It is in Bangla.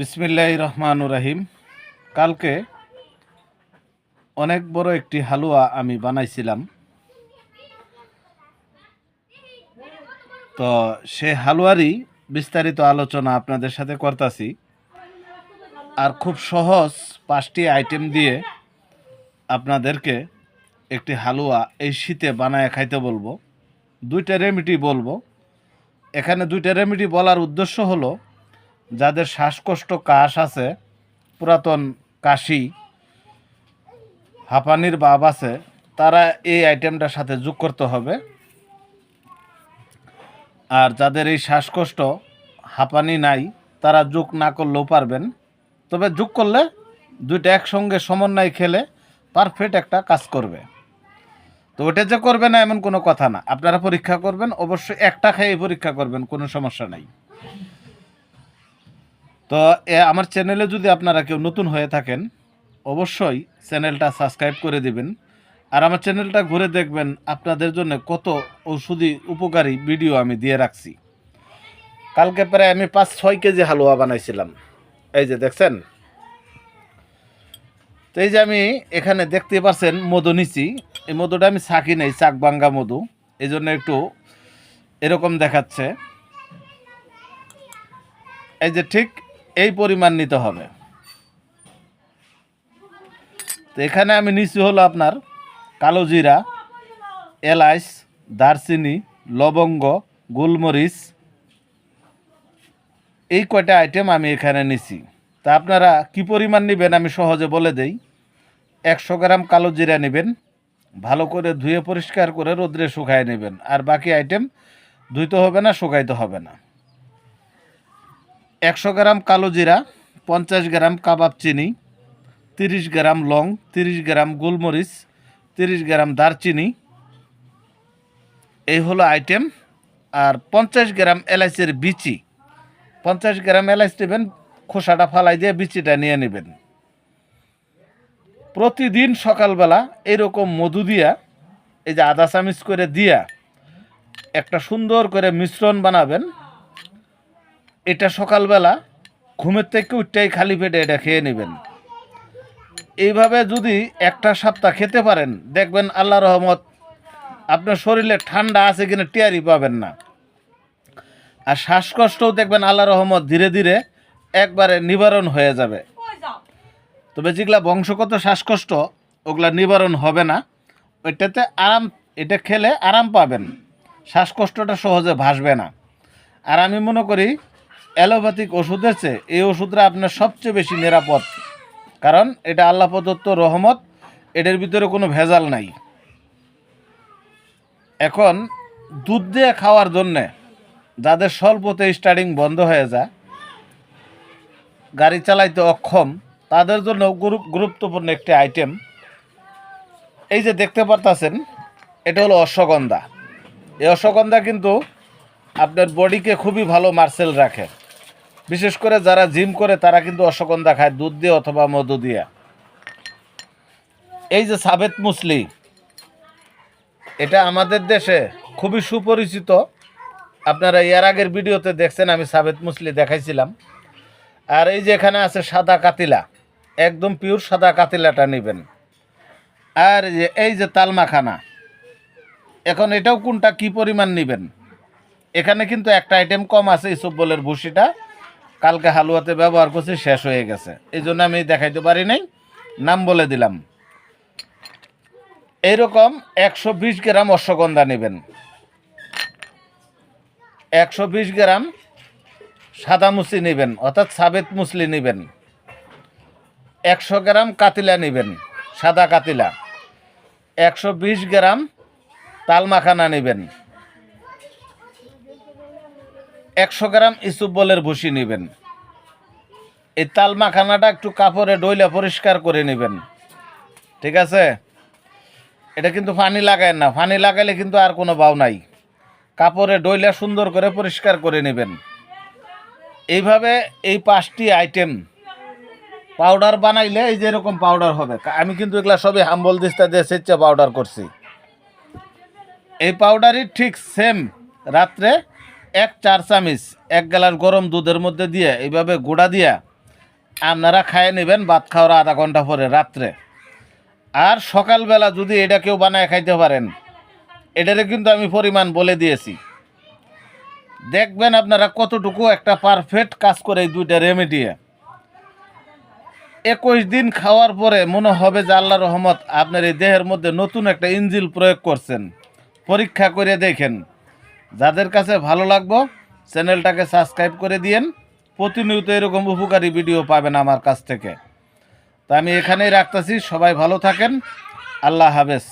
বিসমিল্লাহ রহমান রাহিম। কালকে অনেক বড় একটি হালুয়া আমি বানাইছিলাম। তো সে হালুয়ারই বিস্তারিত আলোচনা আপনাদের সাথে করতেছি। আর খুব সহজ পাঁচটি আইটেম দিয়ে আপনাদেরকে একটি হালুয়া এই শীতে বানায় খাইতে বলব। দুইটা রেমিডি বলব। এখানে দুইটা রেমিডি বলার উদ্দেশ্য হলো যাদের শ্বাসকষ্ট কাশ আছে, পুরাতন কাশি, হাঁপানির বাব আছে, তারা এই আইটেমটার সাথে যোগ করতে হবে। আর যাদের এই শ্বাসকষ্ট, হাঁপানি নাই, তারা যোগ না করলেও পারবেন। তবে যোগ করলে দুইটা একসঙ্গে সমন্বয় খেলে পারফেক্ট একটা কাজ করবে। তো ওটা যে করবে না, এমন কোনো কথা না। আপনারা পরীক্ষা করবেন, অবশ্যই একটা খেয়ে পরীক্ষা করবেন, কোনো সমস্যা নাই। তো আমার চ্যানেলে যদি আপনারা কেউ নতুন হয়ে থাকেন, অবশ্যই চ্যানেলটা সাবস্ক্রাইব করে দিবেন। আর আমার চ্যানেলটা ঘুরে দেখবেন আপনাদের জন্য কত ঔষধি উপকারী ভিডিও আমি দিয়ে রাখছি। কালকে প্রায় আমি পাঁচ ছয় কেজি হালুয়া বানাইছিলাম। এই যে দেখছেন? তো এই যে আমি এখানে দেখতে পাচ্ছেন মধু নিছি এই মধুটা আমি ছাকি নেই, চাক বাঙ্গা মধু। এই জন্য একটু এরকম দেখাচ্ছে। এই যে ঠিক এই পরিমাণ নিতে হবে। তো এখানে আমি নিচ্ছি হলো আপনার কালো জিরা এলাচ দারচিনি, লবঙ্গ, গোলমরিচ, এই কয়টা আইটেম আমি এখানে নিছি। তা আপনারা কি পরিমাণ নেবেন আমি সহজে বলে দেই। একশো গ্রাম কালো জিরা নেবেন, ভালো করে ধুয়ে পরিষ্কার করে রোদ্রে শুকায় নেবেন। আর বাকি আইটেম ধুইতে হবে না, শুকাইতে হবে না। একশো গ্রাম কালো জিরা, পঞ্চাশ গ্রাম কাবাব চিনি, তিরিশ গ্রাম লং, তিরিশ গ্রাম গোলমরিচ, তিরিশ গ্রাম দারচিনি। এই হলো আইটেম। আর পঞ্চাশ গ্রাম এলাচের বিচি। পঞ্চাশ গ্রাম এলাচ নেবেন, খোসাটা ফালাই দিয়ে বিচিটা নিয়ে নেবেন। প্রতিদিন সকালবেলা এরকম মধু দিয়া, এই যে আদা চামিচ করে দিয়া, একটা সুন্দর করে মিশ্রণ বানাবেন। এটা সকালবেলা ঘুমের থেকে উঠতেই খালি পেটে এটা খেয়ে নেবেন। এইভাবে যদি একটা সপ্তাহ খেতে পারেন, দেখবেন আল্লাহ রহমত, আপনার শরীরে ঠান্ডা আছে কিনা টিয়ারি পাবেন না। আর শ্বাসকষ্টও দেখবেন আল্লাহ রহমত ধীরে ধীরে একবারে নিবারণ হয়ে যাবে। তবে যেগুলা বংশগত শ্বাসকষ্ট, ওগুলা নিবারণ হবে না। ওইটাতে আরাম, এটা খেলে আরাম পাবেন। শ্বাসকষ্টটা সহজে ভাসবে না। আর আমি মনে করি অ্যালোপ্যাথিক ওষুধের চেয়ে এই ওষুধটা আপনার সবচেয়ে বেশি নিরাপদ। কারণ এটা আল্লাহ প্রদত্ত রহমত, এটার ভিতরে কোনো ভেজাল নাই। এখন দুধ দিয়ে খাওয়ার জন্যে যাদের স্বল্পতে স্টার্টিং বন্ধ হয়ে যায়, গাড়ি চালাইতে অক্ষম, তাদের জন্য গুরু- গুরুত্বপূর্ণ একটি আইটেম এই যে দেখতে পারতাছেন, এটা হলো অশ্বগন্ধা। এই অশ্বগন্ধা কিন্তু আপনার বডিকে খুবই ভালো মার্সেল রাখে। বিশেষ করে যারা জিম করে, তারা কিন্তু অশ্বগন্ধা খায়, দুধ দিয়ে অথবা মধু দিয়ে। এই যে সাবেত মুসলি এটা আমাদের দেশে খুবই সুপরিচিত। আপনারা এর আগের ভিডিওতে দেখছেন, আমি সাবেত মুসলি দেখাইছিলাম। আর এই যে এখানে আছে সাদা কাতিলা, একদম পিওর সাদা কাতিলাটা নেবেন। আর এই যে এই যে তালমাখানা, এখন এটাও কোনটা, কি পরিমাণ নেবেন? এখানে কিন্তু একটা আইটেম কম আছে ইসবলের ভুসিটা কালকে হালুয়াতে ব্যবহার করছি, শেষ হয়ে গেছে। এই জন্য আমি দেখাইতে পারি নাই, নাম বলে দিলাম। এইরকম একশো বিশ গ্রাম অশ্বগন্ধা নেবেন। একশো বিশ গ্রাম সাদা মুসলি নেবেন, অর্থাৎ সাবেত মুসলি নেবেন। একশো গ্রাম কাতিলা নেবেন, সাদা কাতিলা। একশো বিশ গ্রাম তালমাখানা নেবেন। একশো গ্রাম ইসুবলের ভুসি নেবেন। এই তাল মাখানাটা একটু কাপড়ে ডইলে পরিষ্কার করে নেবেন। ঠিক আছে? এটা কিন্তু ফানি লাগায় না। ফানি লাগাইলে কিন্তু আর কোনো বাউ নাই। কাপড়ে ডইলে সুন্দর করে পরিষ্কার করে নেবেন। এইভাবে এই পাঁচটি আইটেম পাউডার বানাইলে এই যে এরকম পাউডার হবে। আমি কিন্তু এগুলো সবই হাম্বল দিস্তা দিয়ে সেচ্চা পাউডার করছি। এই পাউডারই ঠিক সেম রাত্রে এক চার চামিচ, এক গ্লাস গরম দুধের মধ্যে দিয়ে এইভাবে গুঁড়া দিয়া আপনারা খায় নেবেন, ভাত খাওয়ার আধা ঘণ্টা পরে রাত্রে। আর সকালবেলা যদি এটা কেউ বানায় খাইতে পারেন এটারে কিন্তু আমি পরিমাণ বলে দিয়েছি। দেখবেন আপনারা কতটুকু একটা পারফেক্ট কাজ করে এই দুইটা রেমেডিয়ে একুশ দিন খাওয়ার পরে মনে হবে যে আল্লাহ রহমত, আপনার এই দেহের মধ্যে নতুন একটা ইঞ্জিল প্রয়োগ করছেন। পরীক্ষা করে দেখেন যাদের কাছে ভালো লাগবো, চ্যানেলটাকে সাবস্ক্রাইব করে দিয়েন। প্রতিনিয়ত এরকম উপকারী ভিডিও পাবেন আমার কাছ থেকে। তা আমি এখানেই রাখতেছি, সবাই ভালো থাকেন। আল্লাহ হাফেজ।